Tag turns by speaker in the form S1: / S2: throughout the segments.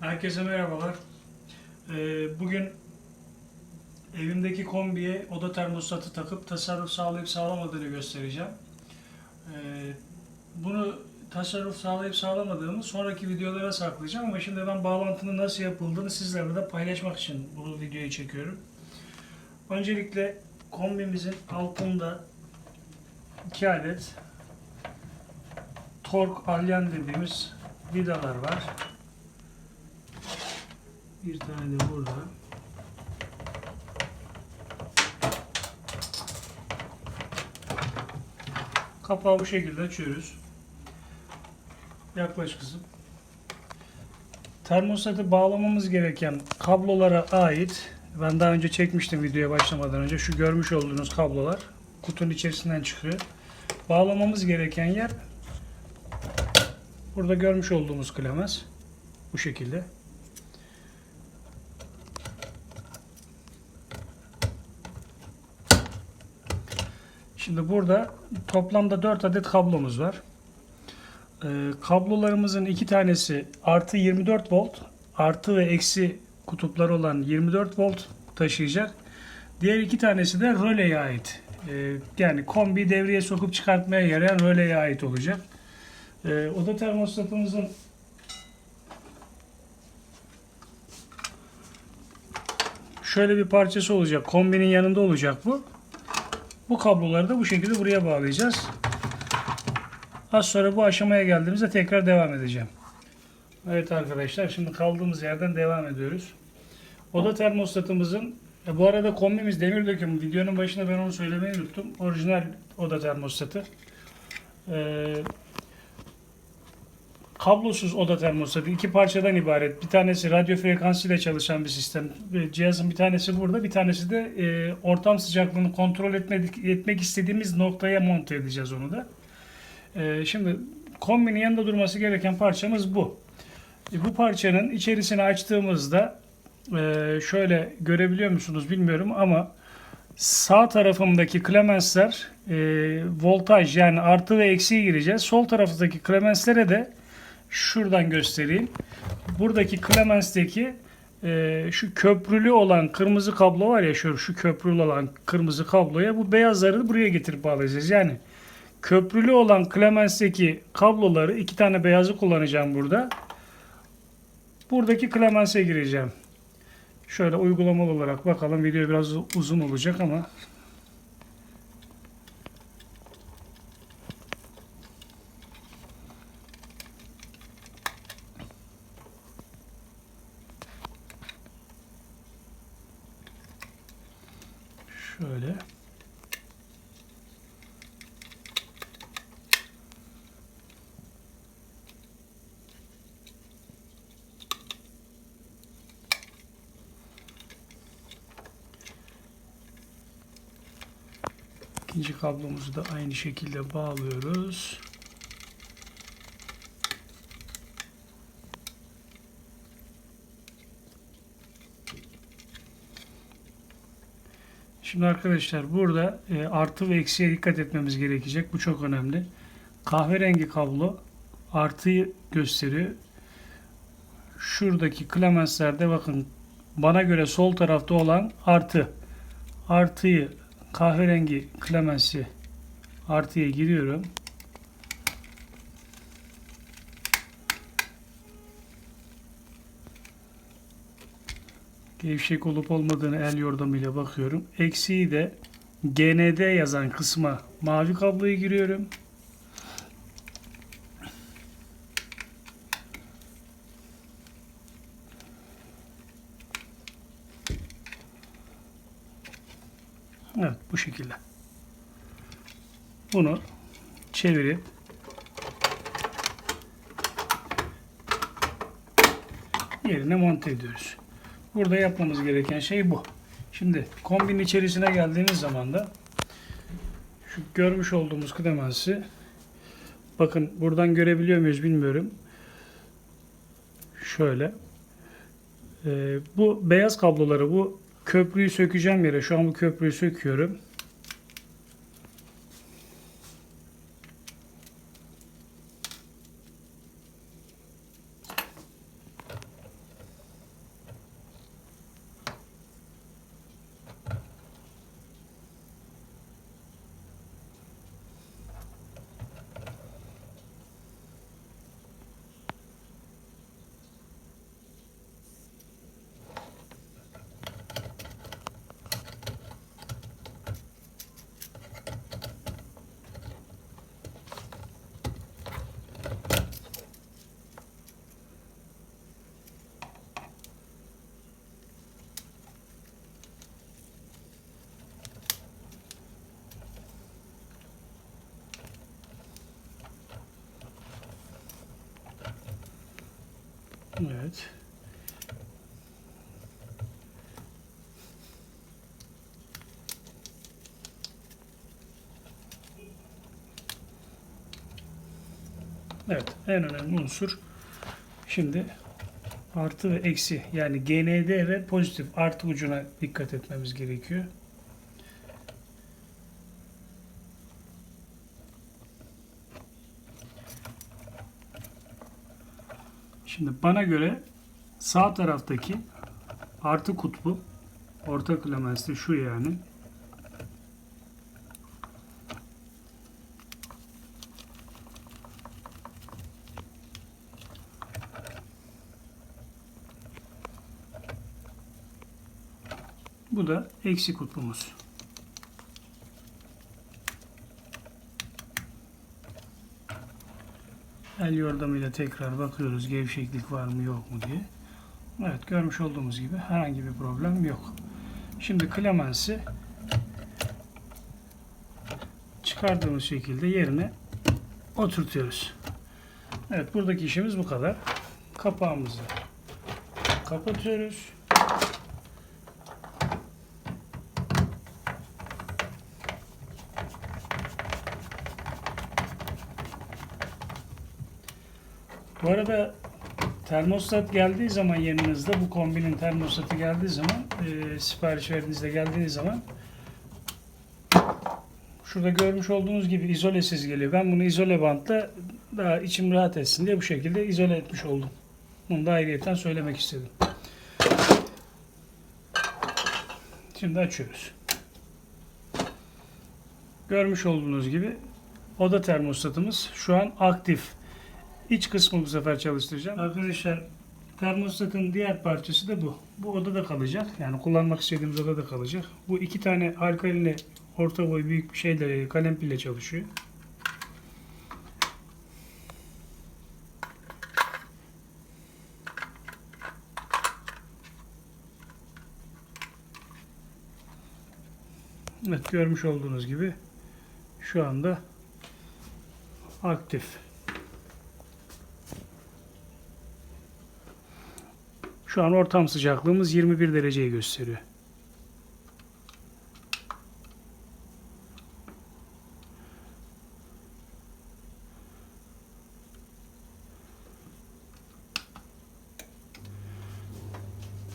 S1: Herkese merhabalar. Ee, bugün evimdeki kombiye oda termostatı takıp tasarruf sağlayıp sağlamadığını göstereceğim. Ee, bunu tasarruf sağlayıp sağlamadığımı sonraki videolara saklayacağım ama şimdi ben bağlantının nasıl yapıldığını sizlerle de paylaşmak için bu videoyu çekiyorum. Öncelikle kombimizin altında iki adet tork alyan dediğimiz vidalar var. Bir tane de burada. Kapağı bu şekilde açıyoruz. Yaklaş kızım. Termostatı bağlamamız gereken kablolara ait ben daha önce çekmiştim videoya başlamadan önce şu görmüş olduğunuz kablolar kutunun içerisinden çıkıyor. Bağlamamız gereken yer burada görmüş olduğumuz klemens bu şekilde. Şimdi burada toplamda 4 adet kablomuz var. Ee, kablolarımızın iki tanesi artı 24 volt, artı ve eksi kutupları olan 24 volt taşıyacak. Diğer iki tanesi de röleye ait. Ee, yani kombi devreye sokup çıkartmaya yarayan röleye ait olacak. Ee, oda termostatımızın şöyle bir parçası olacak. Kombinin yanında olacak bu. Bu kabloları da bu şekilde buraya bağlayacağız. Az sonra bu aşamaya geldiğimizde tekrar devam edeceğim. Evet arkadaşlar şimdi kaldığımız yerden devam ediyoruz. Oda termostatımızın e, bu arada kombimiz demir döküm. Videonun başında ben onu söylemeyi unuttum. Orijinal oda termostatı. Ee, kablosuz oda termostatı iki parçadan ibaret. Bir tanesi radyo frekansı ile çalışan bir sistem. Cihazın bir tanesi burada, bir tanesi de e, ortam sıcaklığını kontrol etmedik, etmek istediğimiz noktaya monte edeceğiz onu da. E, şimdi kombinin yanında durması gereken parçamız bu. E, bu parçanın içerisini açtığımızda e, şöyle görebiliyor musunuz bilmiyorum ama sağ tarafımdaki klemensler e, voltaj yani artı ve eksiye gireceğiz. Sol taraftaki klemenslere de şuradan göstereyim. Buradaki Clemens'teki e, şu köprülü olan kırmızı kablo var ya şu, şu köprülü olan kırmızı kabloya bu beyazları buraya getirip bağlayacağız. Yani köprülü olan Clemens'teki kabloları iki tane beyazı kullanacağım burada. Buradaki Clemens'e gireceğim. Şöyle uygulamalı olarak bakalım. Video biraz uzun olacak ama Şöyle. İkinci kablomuzu da aynı şekilde bağlıyoruz. Şimdi arkadaşlar burada e, artı ve eksiye dikkat etmemiz gerekecek. Bu çok önemli. Kahverengi kablo artıyı gösteriyor. Şuradaki klemenslerde bakın bana göre sol tarafta olan artı. Artıyı kahverengi klemensi artıya giriyorum. Gevşek olup olmadığını el yordamıyla bakıyorum. Eksiği de GND yazan kısma mavi kabloyu giriyorum. Evet bu şekilde. Bunu çevirip yerine monte ediyoruz. Burada yapmamız gereken şey bu. Şimdi kombinin içerisine geldiğimiz zaman da şu görmüş olduğumuz klemensi bakın buradan görebiliyor muyuz bilmiyorum. Şöyle. Ee, bu beyaz kabloları bu köprüyü sökeceğim yere şu an bu köprüyü söküyorum. Evet. Evet, en önemli unsur şimdi artı ve eksi yani GND ve pozitif artı ucuna dikkat etmemiz gerekiyor. Şimdi bana göre sağ taraftaki artı kutbu orta klemenste şu yani Bu da eksi kutbumuz. El yordamıyla tekrar bakıyoruz gevşeklik var mı yok mu diye. Evet görmüş olduğumuz gibi herhangi bir problem yok. Şimdi klemensi çıkardığımız şekilde yerine oturtuyoruz. Evet buradaki işimiz bu kadar. Kapağımızı kapatıyoruz. Bu arada termostat geldiği zaman yanınızda bu kombinin termostatı geldiği zaman e, sipariş verdiğinizde geldiğiniz zaman şurada görmüş olduğunuz gibi izolesiz geliyor. Ben bunu izole bantla daha içim rahat etsin diye bu şekilde izole etmiş oldum. Bunu da ayrıyeten söylemek istedim. Şimdi açıyoruz. Görmüş olduğunuz gibi oda termostatımız şu an aktif. İç kısmı bu sefer çalıştıracağım. Arkadaşlar termostatın diğer parçası da bu. Bu odada kalacak. Yani kullanmak istediğimiz odada kalacak. Bu iki tane alkalini orta boy büyük bir şeyle kalem pille çalışıyor. Evet görmüş olduğunuz gibi şu anda aktif. Şu an ortam sıcaklığımız 21 dereceyi gösteriyor.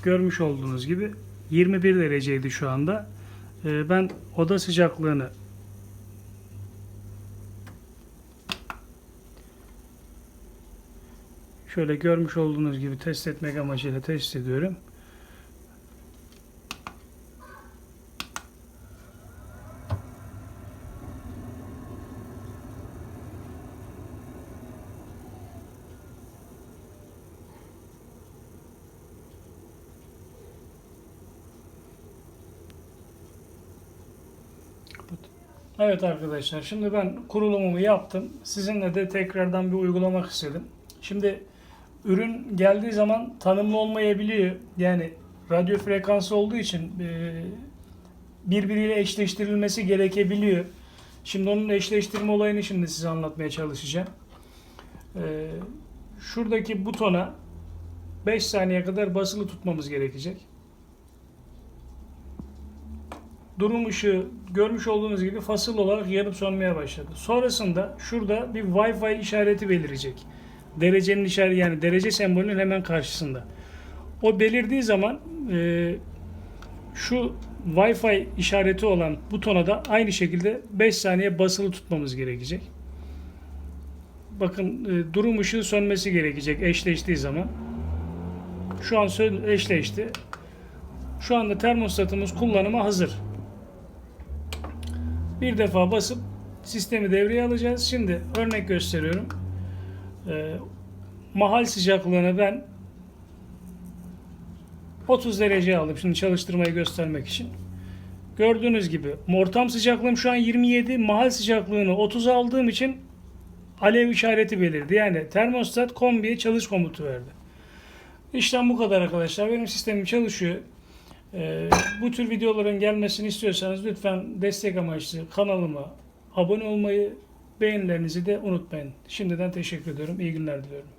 S1: Görmüş olduğunuz gibi 21 dereceydi şu anda. Ee, Ben oda sıcaklığını Şöyle görmüş olduğunuz gibi test etmek amacıyla test ediyorum. Evet arkadaşlar şimdi ben kurulumumu yaptım. Sizinle de tekrardan bir uygulamak istedim. Şimdi ürün geldiği zaman tanımlı olmayabiliyor. Yani radyo frekansı olduğu için e, birbiriyle eşleştirilmesi gerekebiliyor. Şimdi onun eşleştirme olayını şimdi size anlatmaya çalışacağım. E, şuradaki butona 5 saniye kadar basılı tutmamız gerekecek. Durum ışığı görmüş olduğunuz gibi fasıl olarak yanıp sönmeye başladı. Sonrasında şurada bir Wi-Fi işareti belirecek. Derecenin işareti yani derece sembolünün hemen karşısında. O belirdiği zaman e, şu Wi-Fi işareti olan butona da aynı şekilde 5 saniye basılı tutmamız gerekecek. Bakın e, durum ışığı sönmesi gerekecek eşleştiği zaman. Şu an eşleşti. Şu anda termostatımız kullanıma hazır. Bir defa basıp sistemi devreye alacağız. Şimdi örnek gösteriyorum. Ee, mahal sıcaklığını ben 30 derece aldım. Şimdi çalıştırmayı göstermek için. Gördüğünüz gibi ortam sıcaklığım şu an 27. Mahal sıcaklığını 30 aldığım için alev işareti belirdi. Yani termostat kombiye çalış komutu verdi. İşlem bu kadar arkadaşlar. Benim sistemim çalışıyor. Ee, bu tür videoların gelmesini istiyorsanız lütfen destek amaçlı kanalıma abone olmayı, beğenilerinizi de unutmayın. Şimdiden teşekkür ediyorum. İyi günler diliyorum.